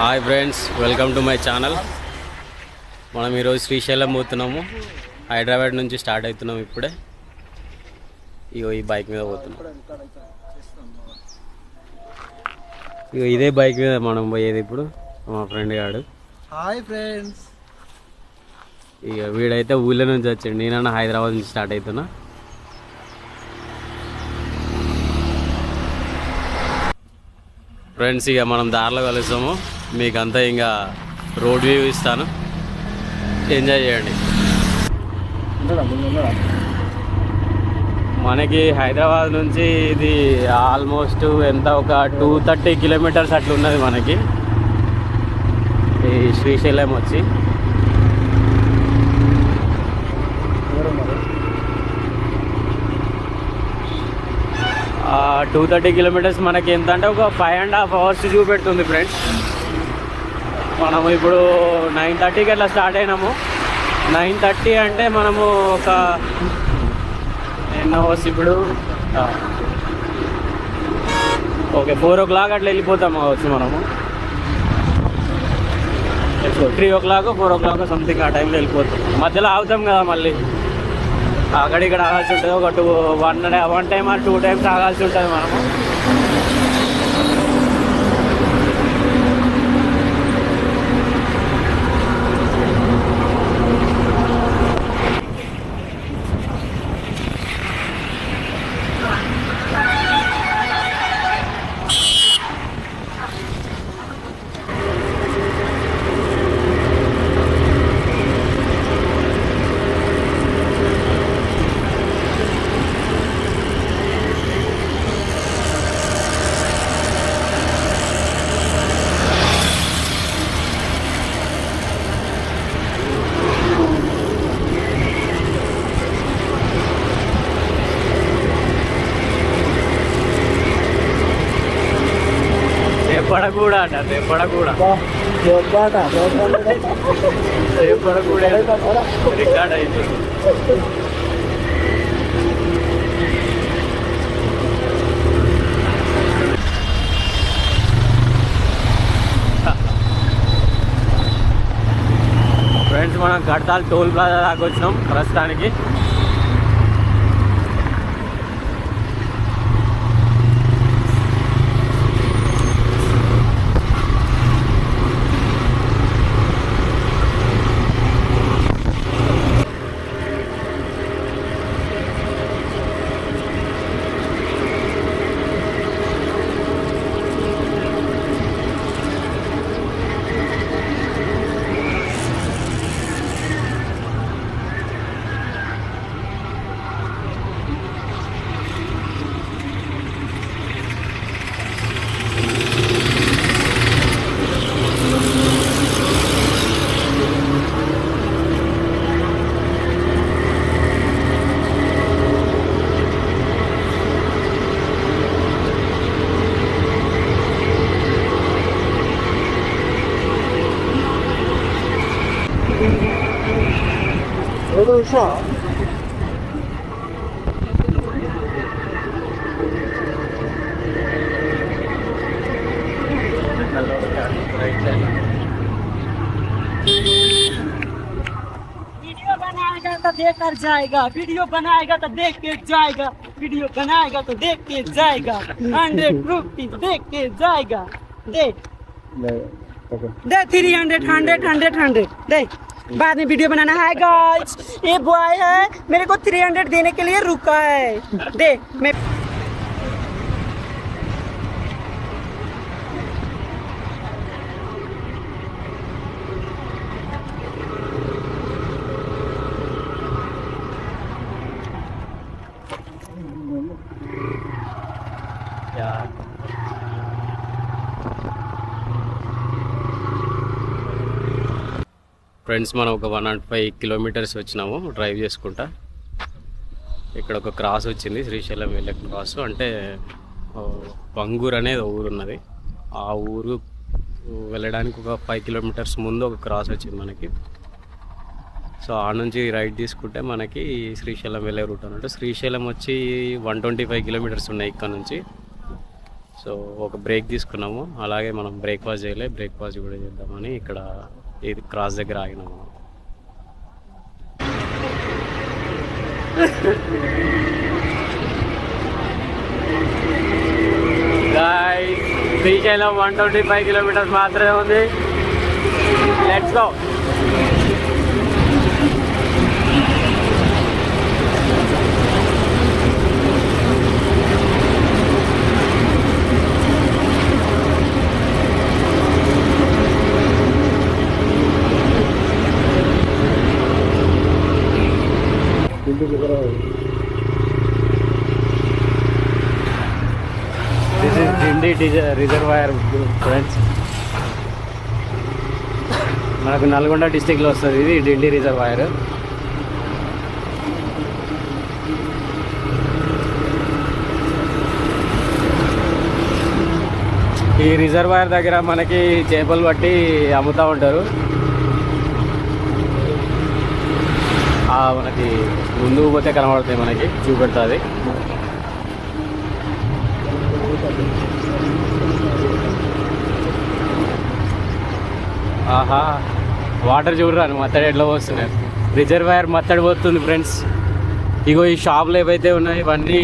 Hi friends welcome to my channel. మనం ఈరోజు శ్రీశైలం పోతున్నాము. హైదరాబాద్ నుంచి స్టార్ట్ అవుతున్నాం ఇప్పుడే. ఇగో ఈ బైక్ మీద పోతున్నాం. ఇగో ఇదే బైక్ మీద మనం పోయేది ఇప్పుడు మా ఫ్రెండ్ గాడు. Hi friends. ఇక వీడైతే ఊళ్ళో నుంచి వచ్చాడు. నేనన్నా హైదరాబాద్ నుంచి స్టార్ట్ అవుతున్నా. ఫ్రెండ్స్ ఇక మనం దారిలో కలుస్తాము. మీకు అంతా ఇంకా రోడ్ వ్యూ ఇస్తాను. ఎంజాయ్ చేయండి. మనకి హైదరాబాద్ నుంచి ఇది ఆల్మోస్ట్ ఎంత ఒక టూ థర్టీ కిలోమీటర్స్ అట్లా ఉన్నది మనకి. ఈ శ్రీశైలం వచ్చి. టూ థర్టీ కిలోమీటర్స్ మనకి ఎంత అంటే ఒక ఫైవ్ అండ్ హాఫ్ అవర్స్ చూపెడుతుంది ఫ్రెండ్స్. మనము ఇప్పుడు నైన్ థర్టీకి అట్లా స్టార్ట్ అయినాము. నైన్ థర్టీ అంటే మనము ఒక ఎన్ అవర్స్ ఇప్పుడు ఓకే ఫోర్ ఓ క్లాక్ అట్లా వెళ్ళిపోతాం కావచ్చు మనము. Three o'clock four o'clock something ఆ టైంలో వెళ్ళిపోతాం. మధ్యలో ఆగుతాం కదా మళ్ళీ. అక్కడ ఇక్కడ ఆగాల్సి ఉంటుంది. ఒక two one one time or two times ఆగాల్సి ఉంటుంది మనము. ఎప్పడ కూడా అంట ఎప్పడ కూడా రికార్డ్ అవుతుంది ఫ్రెండ్స్ మనం కడతాల్ టోల్ ప్లాజా దాకా వచ్చినాం ప్రస్తుతానికి. वीडियो बनाएगा तो देख कर जाएगा। वीडियो बनाएगा तो देख के जाएगा। वीडियो बनाएगा तो देख के जाएगा। हंड्रेड रुपीज़ देख के जाएगा। दे। दे three hundred hundred hundred hundred दे। बाद में वीडियो बनाना। है गाइस ये बॉय है, मेरे को थ्री हंड्रेड देने के लिए रुका है। दे, मैं ఫ్రెండ్స్ మనం ఒక వన్ నాట్ ఫైవ్ కిలోమీటర్స్ వచ్చినాము డ్రైవ్ చేసుకుంటా. ఇక్కడ ఒక క్రాస్ వచ్చింది శ్రీశైలం వెళ్ళే క్రాస్ అంటే ఆ, అనేది ఒక ఊరు ఉన్నది. ఆ ఊరు వెళ్ళడానికి ఒక ఫైవ్ కిలోమీటర్స్ ముందు ఒక క్రాస్ వచ్చింది మనకి. సో ఆ నుంచి రైడ్ తీసుకుంటే మనకి శ్రీశైలం వెళ్ళే రూట్ అన్నట్టు శ్రీశైలం వచ్చి వన్ ట్వంటీ ఫైవ్ కిలోమీటర్స్ ఉన్నాయి ఇక్కడ నుంచి. సో ఒక బ్రేక్ తీసుకున్నాము. అలాగే మనం బ్రేక్ఫాస్ట్ చేయలే బ్రేక్ఫాస్ట్ కూడా చేద్దామని ఇక్కడ ఇది క్రాస్ దగ్గర ఆగినాము Srisailam one twenty five kilometres మాత్రమే ఉంది. Let's go this is Dindi reservoir friends మనకు నల్గొండ డిస్టిక్లో వస్తుంది ఇది డిండి రిజర్వాయర్ ఈ రిజర్వాయర్ దగ్గర మనకి చేపలు పట్టి అమ్ముతూ ఉంటారు ఆ మనకి ముందుకు పోతే కనబడతాయి మనకి చూపెడుతుంది. ఆహా వాటర్ చూడరాను మత్తడి ఎట్లా పోస్తున్నాయి రిజర్వాయర్ మత్తడి పోతుంది ఫ్రెండ్స్. ఇగో ఈ షాపులు ఏవైతే ఉన్నాయో ఇవన్నీ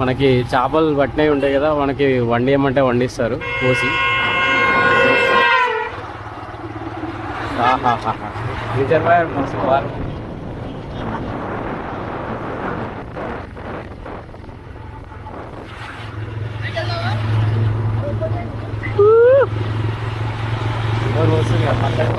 మనకి చేపలు పట్టినవి ఉంటాయి కదా మనకి వండియమంటే వండిస్తారు పోసి ఆహాహాహా. రిజర్వాయర్ మస్తు బాగా ఎవరు వస్తుంది కదా మత్తడి.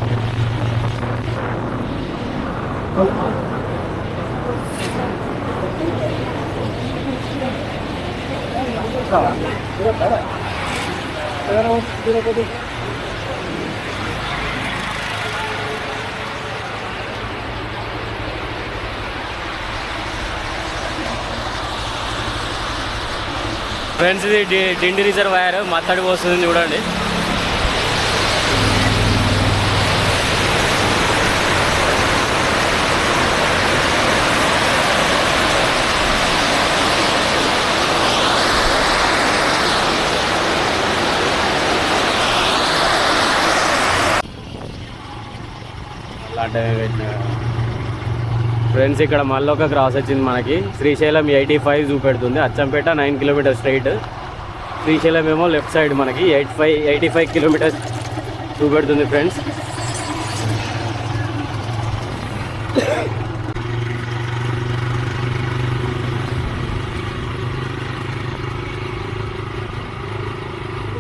ఫ్రెండ్స్ ఇది డిండి రిజర్వాయర్ మత్తడి పోస్తుంది చూడండి. అలాంటివి పెట్టిన ఫ్రెండ్స్ ఇక్కడ మళ్ళీ ఒక క్రాస్ వచ్చింది మనకి. శ్రీశైలం ఎయిటీ ఫైవ్ చూపెడుతుంది. Achampet nine kilometre straight Srisailam ఏమో లెఫ్ట్ సైడ్ మనకి. Eight five eighty five kilometres చూపెడుతుంది ఫ్రెండ్స్.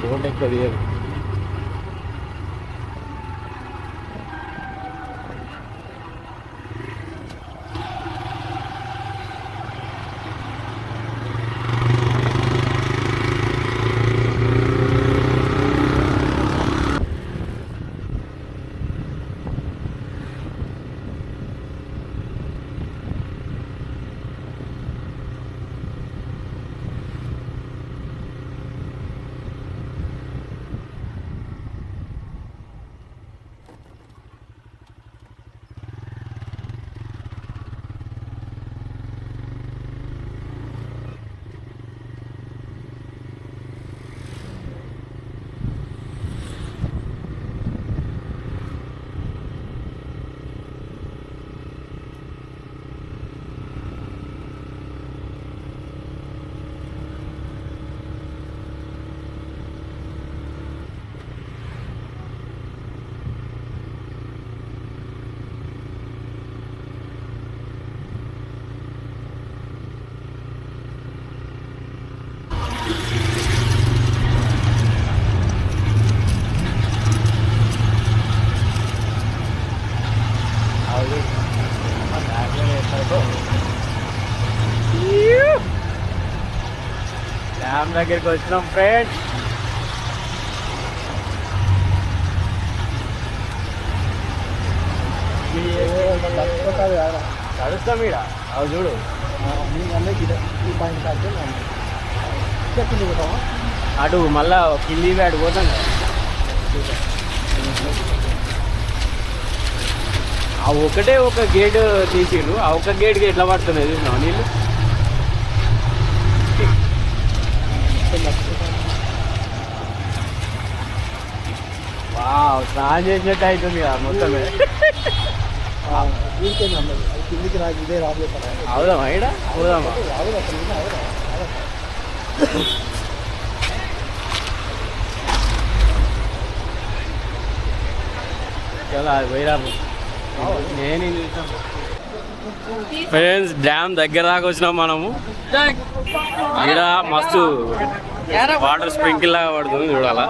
రోడ్ ఎక్కువ డ్యామ్ దగ్గరికి వచ్చినాం ఫ్రెండ్స్ కలుస్తాం ఇక్కడ అవి చూడు. అటు మళ్ళా కింది అటు పోతాం ఆ ఒకటే ఒక గేట్ తీసిండు ఆ ఒక గేట్కి ఎట్లా పడుతున్నాయి చూసినావా నీళ్ళు? స్నానం చేసినట్టు అవుతుంది కదా మొత్తమే. కిందికి రాదు ఇదే రాదు అవుదామా ఇక్కడ అవుదామా చాలా పోయిరాము నేను ఫ్రెండ్స్ డ్యామ్ దగ్గర దాకా వచ్చినాం మనము. ఇక్కడ మస్తు వాటర్ స్ప్రింకిల్ లాగా పడుతుంది చూడాలా.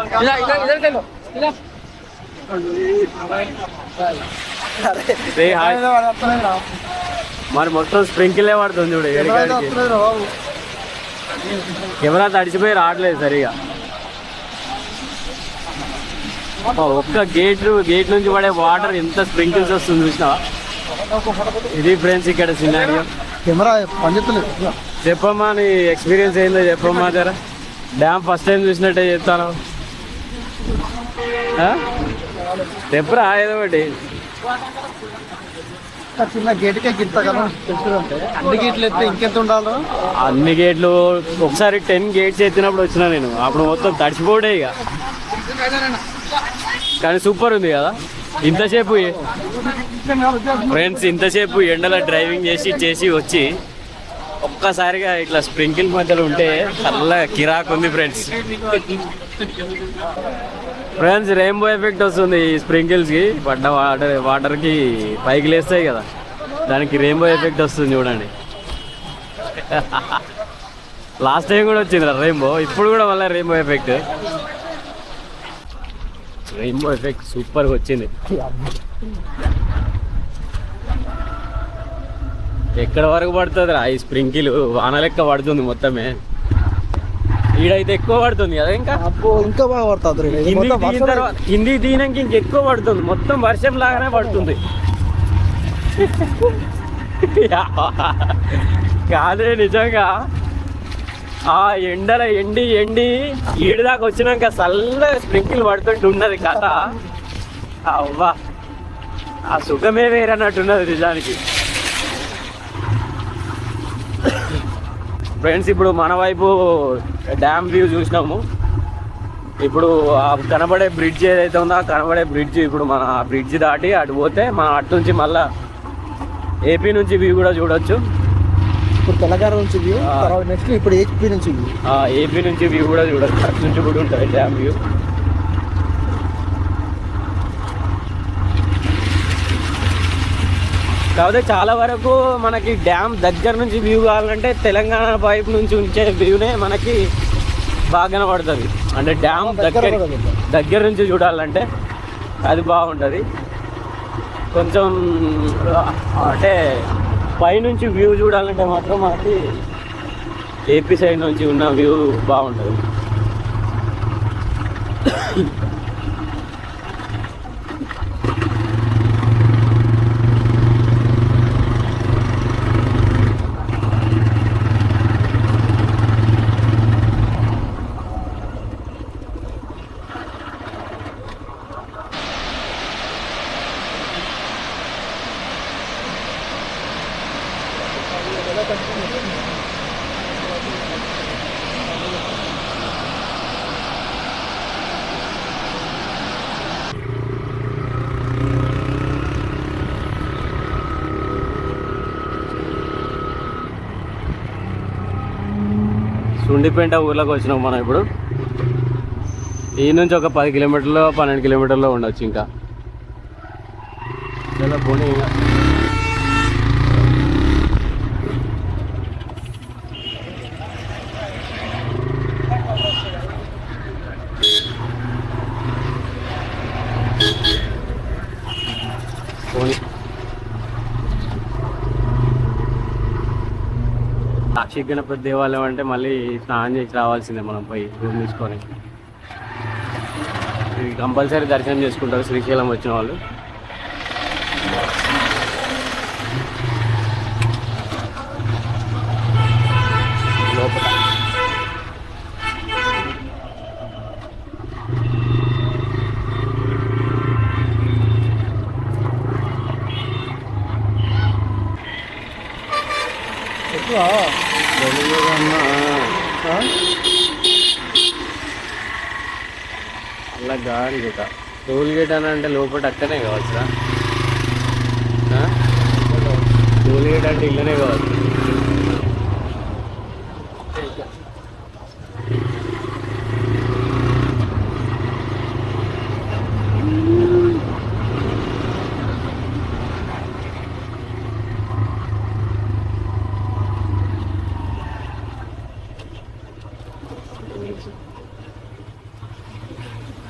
మరి మొత్తం స్ప్రింకిలే పడుతుంది చూడు ఏడికాడికి. కెమెరా తడిచిపోయి రావట్లేదు సరిగా. ఒక్క గేట్ గేట్ నుంచి పడే వాటర్ ఎంత స్ప్రింకిల్స్ వస్తుంది చూసినా ఇది ఫ్రెండ్స్ ఇక్కడ సినారియో కెమెరా పనిచేస్తలేదు చెప్పమ్మా నీ ఎక్స్పీరియన్స్ ఏందో చెప్పమ్మా జర. డ్యామ్ ఫస్ట్ టైం చూసినట్టే చెప్తాను చెప్పురా ఏదో ఒకటి. చిన్న గేటుకే గింత కదా తెలుసుకుంటే అన్ని గేట్లు ఎత్తే ఇంకెంత ఉండాలో? అన్ని గేట్లు ఒకసారి టెన్ గేట్స్ ఎత్తినప్పుడు వచ్చినా నేను. అప్పుడు మొత్తం తడిచిపోడే ఇక. కానీ సూపర్ ఉంది కదా. ఇంతసేపు ఫ్రెండ్స్ ఇంతసేపు ఎండలో డ్రైవింగ్ చేసి చేసి వచ్చి ఒక్కసారిగా ఇట్లా స్ప్రింకిల్ మధ్యలో ఉంటే చల్ల కిరాక్ ఉంది ఫ్రెండ్స్. ఫ్రెండ్స్ రెయిన్బో ఎఫెక్ట్ వస్తుంది ఈ స్ప్రింకిల్స్కి పడ్డ వాటర్ వాటర్కి పైకి లేస్తాయి కదా. దానికి రెయిన్బో ఎఫెక్ట్ వస్తుంది చూడండి. లాస్ట్ టైం కూడా వచ్చింది రెయిన్బో ఇప్పుడు కూడా మళ్ళీ రెయిన్బో ఎఫెక్ట్ రెయిన్బో ఎఫెక్ట్ సూపర్గా వచ్చింది. ఎక్కడ వరకు పడుతుంది రా ఈ స్ప్రింకిల్ వాన లెక్క పడుతుంది మొత్తమే. ఈడైతే ఎక్కువ పడుతుంది కదా ఇంకా? అబ్బో ఇంకా బాగా పడుతుంది కిందికి మొత్తం దిగిన తర్వాత కిందికి దిగినాక ఇంకెక్కువ పడుతుంది. మొత్తం వర్షం లాగానే పడుతుంది. కాదే నిజంగా. ఆ ఎండల ఎండి ఎండి ఈడు దాకా వచ్చినాక చల్లగా స్ప్రింకిల్ పడుతుంటే ఉన్నది కథ. అవ్వా. ఆ సుఖమే వేరన్నట్టున్నది నిజానికి. ఫ్రెండ్స్ ఇప్పుడు మన వైపు డ్యామ్ వ్యూ చూసినాము. ఇప్పుడు ఆ కనబడే బ్రిడ్జ్ ఏదైతే ఉందో ఆ కనబడే బ్రిడ్జ్ ఇప్పుడు మన ఆ బ్రిడ్జ్ దాటి అటు పోతే మనం అటు నుంచి మళ్ళా ఏపీ నుంచి వ్యూ కూడా చూడొచ్చు. ఇప్పుడు తెలంగాణ నుంచి వ్యూ నెక్స్ట్ ఇప్పుడు హెచ్పి నుంచి వ్యూ. ఏపీ నుంచి వ్యూ కూడా చూడొచ్చు. అటు నుంచి కూడా ఉంటుంది డ్యామ్ వ్యూ. కాకపోతే చాలా వరకు మనకి డ్యామ్ దగ్గర నుంచి వ్యూ కావాలంటే తెలంగాణ వైపు నుంచి ఉంచే వ్యూనే మనకి బాగా కనబడుతుంది అంటే డ్యామ్ దగ్గర. దగ్గర నుంచి చూడాలంటే అది బాగుంటుంది. కొంచెం అంటే పైనుంచి వ్యూ చూడాలంటే మాత్రం మనకి ఏపీ సైడ్ నుంచి ఉన్న వ్యూ బాగుంటుంది. సుండిపేంట ఊర్లోకి వచ్చినాం మనం ఇప్పుడు. ఈ నుంచి ఒక పది కిలోమీటర్లు పన్నెండు కిలోమీటర్లో ఉండొచ్చు ఇంకా. చాలా పోనీ సాక్షి గణపతి దేవాలయం అంటే మళ్ళీ స్నానం చేసి రావాల్సిందే మనం పోయి రూమ్ తీసుకొని. కంపల్సరీ దర్శనం చేసుకుంటారు శ్రీశైలం వచ్చిన వాళ్ళు. ఎక్కువ అలా గాడి గేట టోల్ గేట్ అని అంటే లోపల అక్కడనే కావచ్చురా టోల్ గేట్ అంటే ఇల్లనే కావచ్చు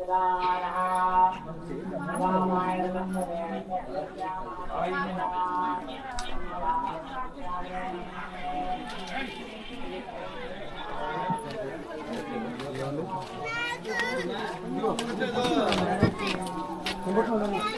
嗯好的好的的好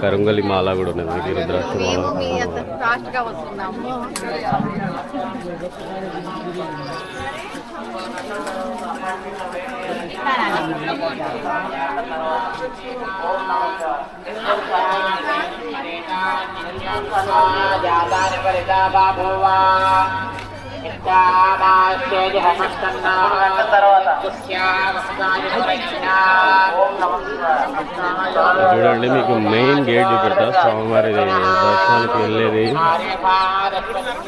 కరుంగలి మాల కూడా ఉన్నది మనకి రుద్రాక్ష మాల. మేము మీ అంత ఫాస్ట్గా వస్తున్నాము. చూడండి మీకు మెయిన్ గేట్ చూపెడతా. స్వామివారి దర్శనానికి వెళ్ళేది.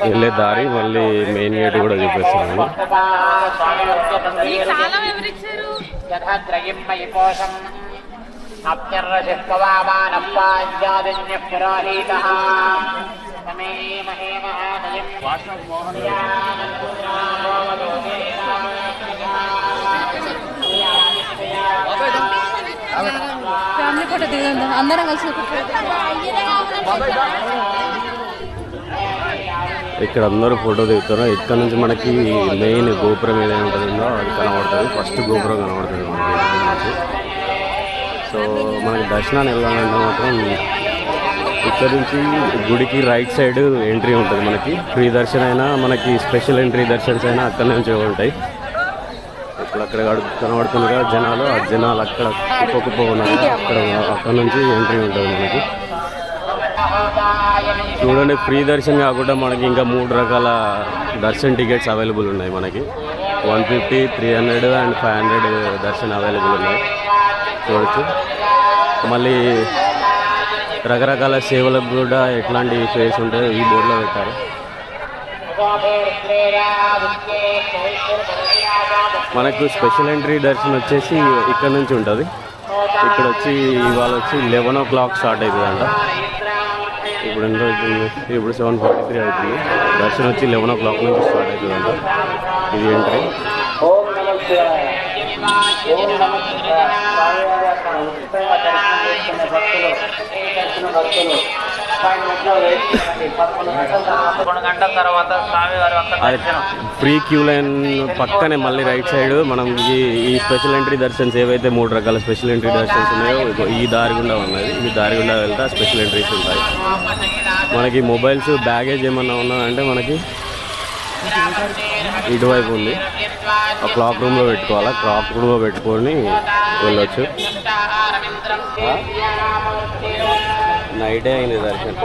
వెళ్ళే దారి మళ్ళీ మెయిన్ గేట్ కూడా చూపిస్తున్నాను అప్యర్షిష్కవామానప్పాద్యాదిన్యపురోహీతः తమే మహే ఫ్యామిలీ ఫోటో దిగుదాం అందరం కలిసి ఇక్కడ అందరూ ఫోటో దిగుతారు ఇక్కడ నుంచి మనకి మెయిన్ గోపురం ఏదైనా ఉంటుందో అది కనబడుతుంది. ఫస్ట్ గోపురం కనబడుతుంది మనకి. సో మనకి దర్శనాన్ని వెళ్ళాలంటే మాత్రం ఇక్కడ నుంచి గుడికి రైట్ సైడ్ ఎంట్రీ ఉంటుంది మనకి. ఫ్రీ దర్శనం అయినా మనకి స్పెషల్ ఎంట్రీ దర్శన్స్ అయినా అక్కడ నుంచి ఉంటాయి. ఇప్పుడు అక్కడ కనబడుతుండగా కనబడుతుంది జనాలు ఆ జనాలు అక్కడ కుప్ప ఉన్నారు అక్కడ అక్కడ నుంచి ఎంట్రీ ఉంటుంది మనకి. చూడండి ఫ్రీ దర్శన్ కాకుండా మనకి ఇంకా మూడు రకాల దర్శన్ టికెట్స్ అవైలబుల్ ఉన్నాయి మనకి. One fifty three hundred and five hundred darshan available ఉన్నాయి. చూడొచ్చు. మళ్ళీ రకరకాల సేవలకు కూడా ఎట్లాంటి ఫేస్ ఉంటాయో ఈ బోర్డులో పెట్టారు. మనకు స్పెషల్ ఎంట్రీ దర్శనం వచ్చేసి ఇక్కడ నుంచి ఉంటుంది. ఇక్కడ వచ్చి ఇవాళ వచ్చి లెవెన్ ఓ క్లాక్ స్టార్ట్ అవుతుందంట. ఇప్పుడు ఎంత అవుతుంది? ఇప్పుడు సెవెన్ ఫార్టీ త్రీ అవుతుంది. దర్శనం వచ్చి లెవెన్ ఓ క్లాక్ నుంచి స్టార్ట్ అవుతుందంట. ఇది ఎంట్రీ. ఫ్రీ క్యూ లైన్ పక్కనే మళ్ళీ రైట్ సైడ్ మనం ఈ ఈ స్పెషల్ ఎంట్రీ దర్శన్స్ ఏవైతే మూడు రకాల స్పెషల్ ఎంట్రీ దర్శన్స్ ఉన్నాయో ఈ దారి గుండా ఉన్నది. ఈ దారి గుండా వెళ్తే స్పెషల్ ఎంట్రీస్ ఉంటాయి. మనకి మొబైల్స్ బ్యాగేజ్ ఏమన్నా ఉన్నదంటే మనకి ఇటువైపు ఉంది. ఆ క్లాక్ రూమ్లో పెట్టుకోవాలా? క్లాక్ రూమ్లో పెట్టుకొని వెళ్ళొచ్చు. ఐడియా అయింది దర్శనం.